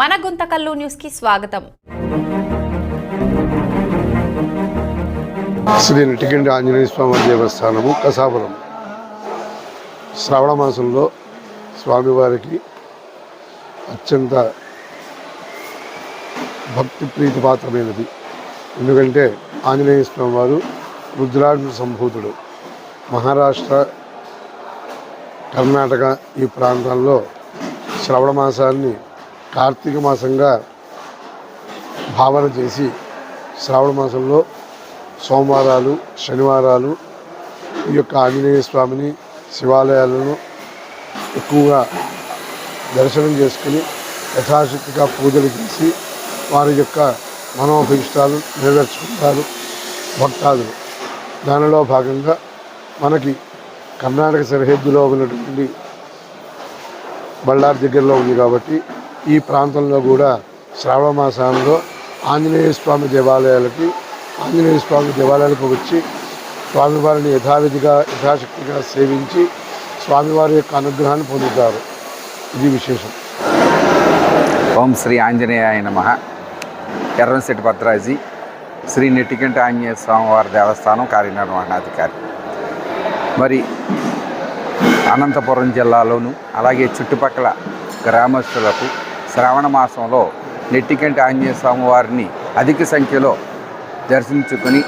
మన గుంతకల్లు న్యూస్కి స్వాగతం. శ్రీ నటికండి ఆంజనేయ స్వామి దేవస్థానము కసాపురం. శ్రావణ మాసంలో స్వామివారికి అత్యంత భక్తి ప్రీతిపాత్రమైనది ఎందుకంటే ఆంజనేయ స్వామి వారు రుద్రాక్ష సంభూతుడు. మహారాష్ట్ర కర్ణాటక ఈ ప్రాంతాల్లో శ్రవణ మాసాన్ని కార్తీక మాసంగా భావన చేసి శ్రావణ మాసంలో సోమవారాలు శనివారాలు ఈ యొక్క ఆంజనేయ స్వామిని శివాలయాలను ఎక్కువగా దర్శనం చేసుకుని యథాశక్తిగా పూజలు చేసి వారి యొక్క మనోభీష్టాలు నెరవేర్చుకుంటారు భక్తాదులు. దానిలో భాగంగా మనకి కర్ణాటక సరిహద్దులో ఉన్నటువంటి బళ్ళారి దగ్గరలో ఉంది కాబట్టి ఈ ప్రాంతంలో కూడా శ్రావణ మాసంలో ఆంజనేయ స్వామి దేవాలయాలకి ఆంజనేయ స్వామి దేవాలయాలకు వచ్చి స్వామివారిని యథావిధిగా యథాశక్తిగా సేవించి స్వామివారి యొక్క అనుగ్రహాన్ని పొందుతారు. ఇది విశేషం. ఓం శ్రీ ఆంజనేయాయ నమ. ఎర్రంశెట్టి భద్రాజీ శ్రీ నెట్టికంటి ఆంజనేయ స్వామివారి దేవస్థానం కార్యనిర్వహణాధికారి. మరి అనంతపురం జిల్లాలోను అలాగే చుట్టుపక్కల గ్రామస్తులకు శ్రావణ మాసంలో నెట్టికంటి ఆంజనేయ స్వామివారిని అధిక సంఖ్యలో దర్శించుకొని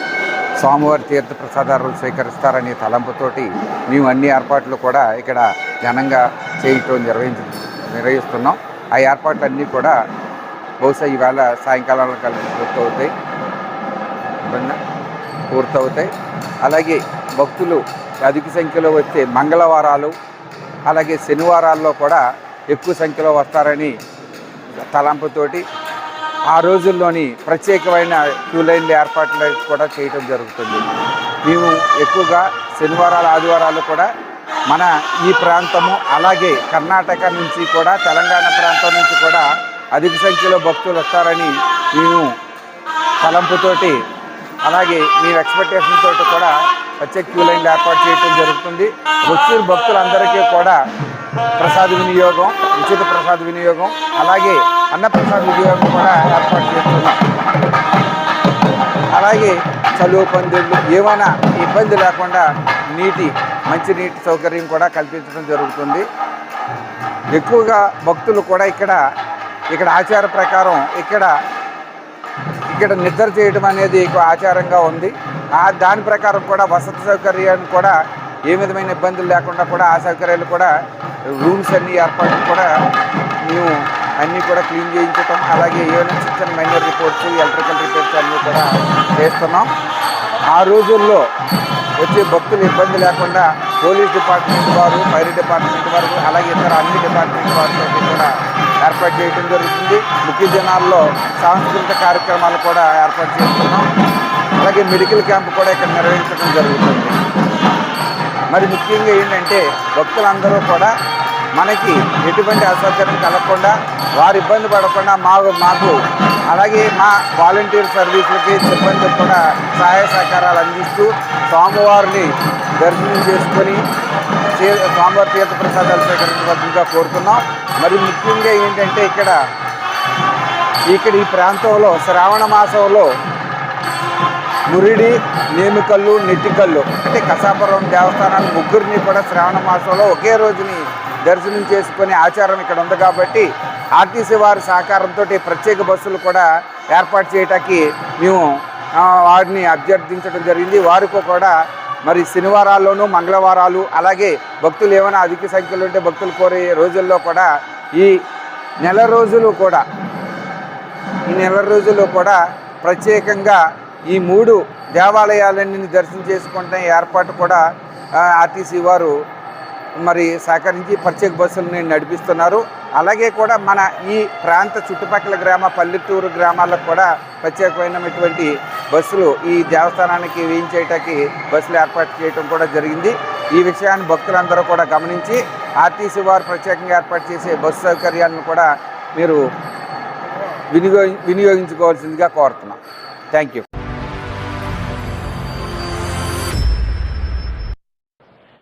స్వామివారి తీర్థ ప్రసాదాలు స్వీకరిస్తారనే తలంపుతోటి మేము అన్ని ఏర్పాట్లు కూడా ఇక్కడ ఘనంగా చేయటం నిర్వహించ నిర్వహిస్తున్నాం. ఆ ఏర్పాట్లన్నీ కూడా బహుశా ఈవేళ సాయంకాలంలో కలిసి పూర్తవుతాయి. పూర్తవుతాయి. అలాగే భక్తులు అధిక సంఖ్యలో వచ్చే మంగళవారాలు అలాగే శనివారాల్లో కూడా ఎక్కువ సంఖ్యలో వస్తారని తలంపుతోటి ఆ రోజుల్లోని ప్రత్యేకమైన క్యూ లైన్ల ఏర్పాట్లు కూడా చేయటం జరుగుతుంది. మేము ఎక్కువగా శనివారాలు ఆదివారాలు కూడా మన ఈ ప్రాంతము అలాగే కర్ణాటక నుంచి కూడా తెలంగాణ ప్రాంతం నుంచి కూడా అధిక సంఖ్యలో భక్తులు వస్తారని మేము తలంపుతోటి అలాగే మీ ఎక్స్పెక్టేషన్ తోటి కూడా ప్రత్యేక క్యూ లైన్లు ఏర్పాటు చేయడం జరుగుతుంది. వచ్చిన భక్తులందరికీ కూడా ప్రసాద వినియోగం ఉచిత ప్రసాద వినియోగం అలాగే అన్నప్రసాద వినియోగం కూడా ఏర్పాటు చేస్తున్నాం. అలాగే చలువ పందిళ్ళు ఏమైనా ఇబ్బంది లేకుండా నీటి మంచి నీటి సౌకర్యం కూడా కల్పించడం జరుగుతుంది. ఎక్కువగా భక్తులు కూడా ఇక్కడ ఇక్కడ ఆచార ప్రకారం ఇక్కడ ఇక్కడ నిద్ర చేయడం అనేది ఆచారంగా ఉంది. ఆ దాని ప్రకారం కూడా వసతి సౌకర్యాన్ని కూడా ఏ విధమైన ఇబ్బందులు లేకుండా కూడా ఆ సౌకర్యాలు కూడా రూమ్స్ అన్ని ఏర్పాట్లు కూడా మేము అన్నీ కూడా క్లీన్ చేయించటం అలాగే ఏమైనా చిన్న మైనర్ రిపోర్ట్స్ ఎలక్ట్రికల్ రిపోర్ట్స్ అన్నీ కూడా చేస్తున్నాం. ఆ రోజుల్లో వచ్చే భక్తులు ఇబ్బంది లేకుండా పోలీస్ డిపార్ట్మెంట్ వారు ఫైర్ డిపార్ట్మెంట్ వారు అలాగే ఇతర అన్ని డిపార్ట్మెంట్ వారితో కూడా ఏర్పాటు చేయడం జరుగుతుంది. ముఖ్య జనాల్లో సాంస్కృతిక కార్యక్రమాలు కూడా ఏర్పాటు చేస్తున్నాం. అలాగే మెడికల్ క్యాంప్ కూడా ఇక్కడ నిర్వహించడం జరుగుతుంది. మరి ముఖ్యంగా ఏంటంటే భక్తులందరూ కూడా మనకి ఎటువంటి అసౌకర్యం కలగకుండా వారు ఇబ్బంది పడకుండా మా మాకు అలాగే మా వాలంటీర్ సర్వీసులకి సిబ్బంది కూడా సహాయ సహకారాలు అందిస్తూ స్వామివారిని దర్శనం చేసుకొని స్వామివారి తీర్థ ప్రసాదాలు స్వీకరించవలసిందిగా కోరుతున్నాం. మరి ముఖ్యంగా ఏంటంటే ఇక్కడ ఇక్కడ ఈ ప్రాంతంలో శ్రావణ మాసంలో మురిడి నేమికల్లు నెట్టికల్లు అంటే కసాపురం దేవస్థానాన్ని ముగ్గురిని కూడా శ్రావణ మాసంలో ఒకే రోజుని దర్శనం చేసుకునే ఆచారం ఇక్కడ ఉంది కాబట్టి ఆర్టీసీ వారి సహకారంతో ప్రత్యేక బస్సులు కూడా ఏర్పాటు చేయటానికి మేము వారిని అభ్యర్థించడం జరిగింది. వారికి కూడా మరి శనివారాల్లోనూ మంగళవారాలు అలాగే భక్తులు ఏమైనా అధిక సంఖ్యలో ఉంటే భక్తులు కోరే రోజుల్లో కూడా ఈ నెల రోజులు కూడా ఈ నెల రోజులు కూడా ప్రత్యేకంగా ఈ మూడు దేవాలయాలన్నీ దర్శనం చేసుకుంటే ఏర్పాటు కూడా ఆర్టీసీ వారు మరి సహకరించి ప్రత్యేక బస్సులను నడిపిస్తున్నారు. అలాగే కూడా మన ఈ ప్రాంత చుట్టుపక్కల గ్రామ పల్లెటూరు గ్రామాలకు కూడా ప్రత్యేకమైనటువంటి బస్సులు ఈ దేవస్థానానికి వేయించేయటానికి బస్సులు ఏర్పాటు చేయడం కూడా జరిగింది. ఈ విషయాన్ని భక్తులందరూ కూడా గమనించి ఆర్టీసీ వారు ప్రత్యేకంగా ఏర్పాటు చేసే బస్సు సౌకర్యాలను కూడా మీరు వినియోగి వినియోగించుకోవాల్సిందిగా కోరుతున్నాం. Thank you